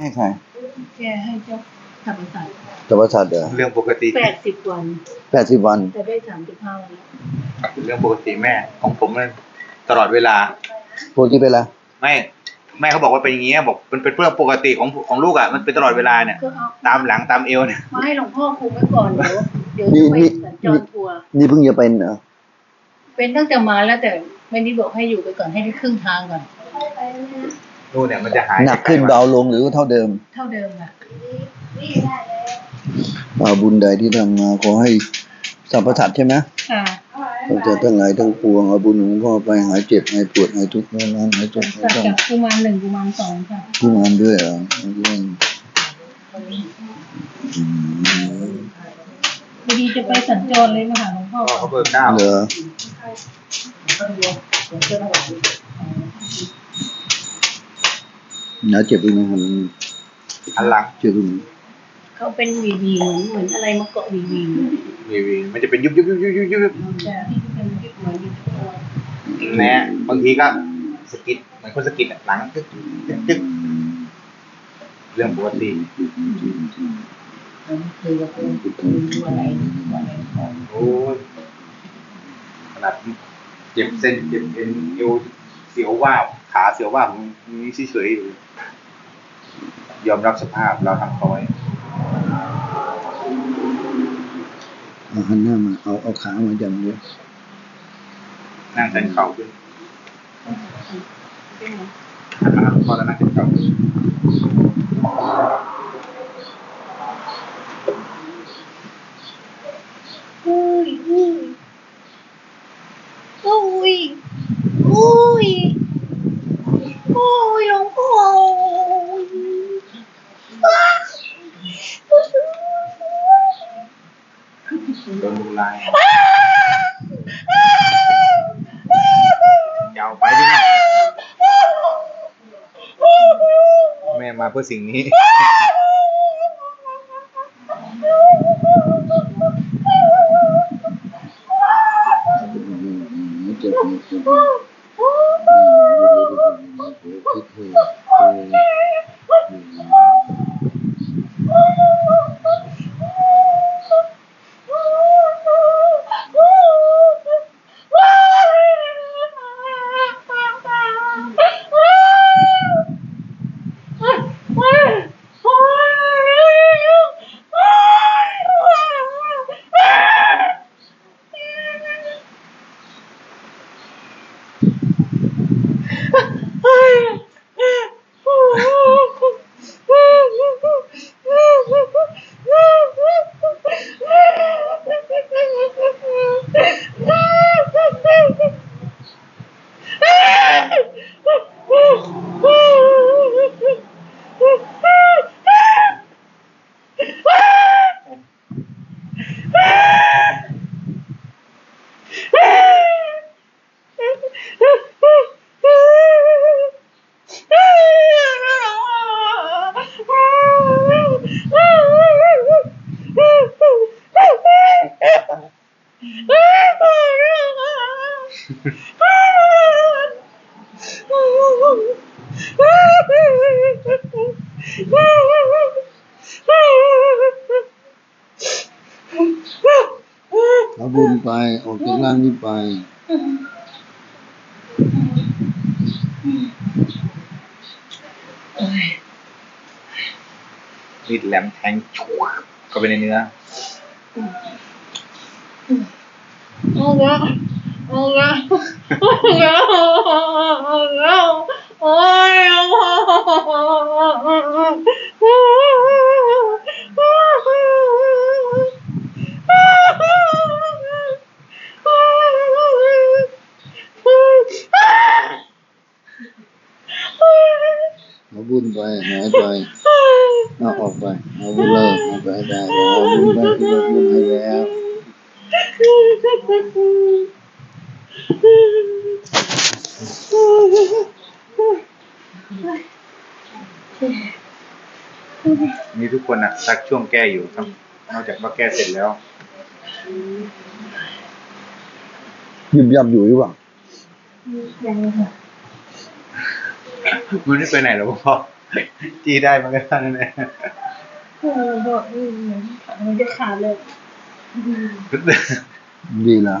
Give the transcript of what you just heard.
ให้ใครแกให้เจ้าธรรมศาสตร์ธรรมศาสตร์เหรอเรื่องปกติแปดสิบวัน แปดสิบวันจะได้สามสิบห้าวันแล้วเรื่องปกติแม่ของผมมันตลอดเวลา ปกติเป็นไรไม่แม่เขาบอกว่าเป็นอย่างเงี้ยบอกมันเป็นเรื่องปกติของของลูกอะมันเป็นตลอดเวลาเนี่ย ก็เอาตามหลังตามเอวเนี่ยมาให้หลวงพ่อคุมไว้ก่อนเดี๋ยวเดี๋ยวจะไปสัญจรทัวร์นี่เพิ่งจะเป็นเหรอเป็นตั้งแต่มาแล้วแต่ไม่ได้บอกให้อยู่ไปก่อนให้ได้ครึ่งทางก่อน นู่นเนี่ยมันจะหายหนักขึ้นเบาลงหรือเท่าเดิม เท่าเดิมอะอาบุญใดที่ทำมาขอให้สัมปทัดใช่ไหมค่ะตั้งแต่ทั้งหลายทั้งปวงเอาบุญของพ่อไปหายเจ็บหายปวดหายทุกข์หายร้อนหายจนหายสักต้องจากกุมารหนึ่งกุมารสองค่ะที่มานด้วยเหรอเรื่องอืมพอดีจะไปสัญจรเลยมาหาหลวงพ่อก็เขาเบิกเก้าเหรอ แล้วเจ็บอีกไหมครับหันหลังเจ็บอีกไหมเขาเป็นวีวีเหมือนเหมือนอะไรมาเกาะวีวีวีวีมันจะเป็นยุบยุบยุบยุบยุบยุบยุบแต่ที่เป็นที่เหมือนอยู่แน่บางทีก็สะกิดเหมือนคนสะกิดอะหลังจึ๊กจึ๊กจึ๊กเรื่องปกติคือว่าเป็นดูอะไรอะไรของโอ้ยขนาดเจ็บเส้นเจ็บเอ็นเอวเสียวว่าบ ขาเสียวว่าบมีเฉยๆอยู่ยอมรับสภาพเราทำเขาไว้เอาหันหน้ามาเอาเอาขามาจับด้วยนั่งสันเข่าขึ้นเป็นไงนะครับพอแล้วนั่งสันเข่าขึ้น อุ้ยอุ้ยอุ้ยอุ้ยอุ้ยหลวงพ่ออุ้ยอ้าว โดนดูลายยาวไปดิแม่แม่มาเพื่อสิ่งนี้เจ็ เอาบุญไป ออกจากร่างนี้ไป มีดแหลมแทงชัวเข้าไปในเนื้อ เอาละ เอาละเอาละเอาละโอ้ย啊เอาบุญไปหา ยไปเอาออกไปเอาบุญเลิกเอาไปได้เอาบุญไปที่เราบุญให้แล้วมีทุกคนอะสักช่วงแก้อยู่ครับนอกจากว่าแก้เสร็จแล้วยิบยับอยู่หรือเปล่ายังค่ะมันไม่ไปไหนหรอกพ่อจี้ได้มันก็เท่านั้นแหละโอ้โหบอกอืมเหมือนมันจะขาดเลยอืมดีแล้ว